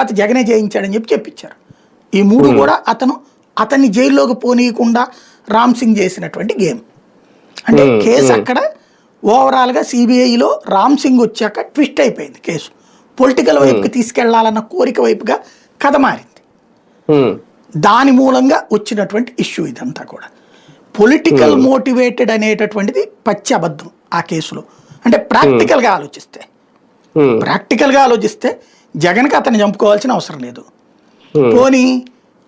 తర్వాత జగనే జయించాడని చెప్పి చెప్పించారు. ఈ మూడు కూడా అతను అతన్ని జైల్లోకి పోనీయకుండా రామ్ సింగ్ చేసినటువంటి గేమ్. అంటే కేసు అక్కడ ఓవరాల్గా సిబిఐలో రామ్ సింగ్ వచ్చాక ట్విస్ట్ అయిపోయింది కేసు. పొలిటికల్ వైపుకి తీసుకెళ్ళాలన్న కోరిక వైపుగా కథ మారింది. దాని మూలంగా వచ్చినటువంటి ఇష్యూ ఇదంతా కూడా. పొలిటికల్ మోటివేటెడ్ అనేటటువంటిది పచ్చి అబద్ధం ఆ కేసులో. అంటే ప్రాక్టికల్గా ఆలోచిస్తే. ప్రాక్టికల్గా ఆలోచిస్తే జగన్కి అతన్ని చంపుకోవాల్సిన అవసరం లేదు. Hmm. పోనీ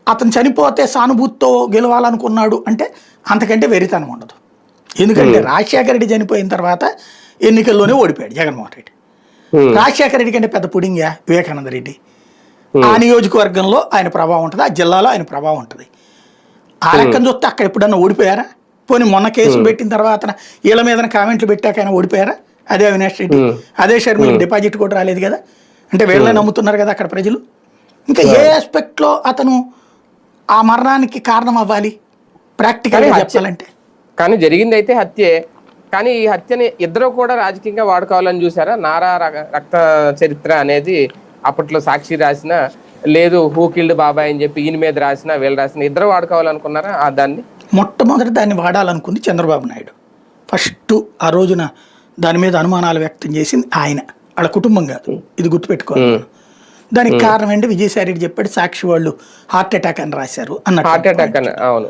అతను చనిపోతే సానుభూతితో గెలవాలనుకున్నాడు అంటే అంతకంటే వెరితనం ఉండదు. ఎందుకంటే రాజశేఖర రెడ్డి చనిపోయిన తర్వాత ఎన్నికల్లోనే ఓడిపోయాడు జగన్మోహన్ రెడ్డి. ఉమ్, రాజశేఖర రెడ్డి కంటే పెద్ద పుడింగా వివేకానంద రెడ్డి. ఆ నియోజకవర్గంలో ఆయన ప్రభావం ఉంటుంది ఆ జిల్లాలో ఆయన ప్రభావం ఉంటుంది. ఆ లెక్కను చూస్తే అక్కడ ఎప్పుడన్నా ఓడిపోయారా? పోనీ మొన్న కేసులు పెట్టిన తర్వాత వీళ్ళ మీద కామెంట్లు పెట్టాక ఆయన ఓడిపోయారా? అదే అవినాష్ రెడ్డి అదే షర్మిల డిపాజిట్ కూడా రాలేదు కదా? అంటే వీళ్ళని నమ్ముతున్నారు కదా అక్కడ ప్రజలు? ఇంకా ఏ ఆస్పెక్ట్లో అతను ఆ మరణానికి కారణం అవ్వాలి? ప్రాక్టికల్గా చెప్పాలంటే. కానీ జరిగింది అయితే హత్యే. కానీ ఈ హత్యని ఇద్దరు కూడా రాజకీయంగా వాడుకోవాలని చూసారా నారా రక్త చరిత్ర అనేది అప్పట్లో సాక్షి రాసిన లేదు హూ కిల్డ్ బాబాయ్ అని చెప్పి ఈయన మీద రాసిన వీళ్ళు రాసిన ఇద్దరు వాడుకోవాలనుకున్నారా ఆ దాన్ని? మొట్టమొదటి దాన్ని వాడాలనుకుంది చంద్రబాబు నాయుడు. ఫస్ట్ ఆ రోజున దాని మీద అనుమానాలు వ్యక్తం చేసింది ఆయన. వాళ్ళ కుటుంబం కాదు. ఇది గుర్తుపెట్టుకోవాలి. దానికి కారణం ఏంటి? విజయసాయి రెడ్డి చెప్పాడు సాక్షి వాళ్ళు హార్ట్ అటాక్ అని రాశారు హార్ట్ అన్నట్టు అటాక్ అని అవును.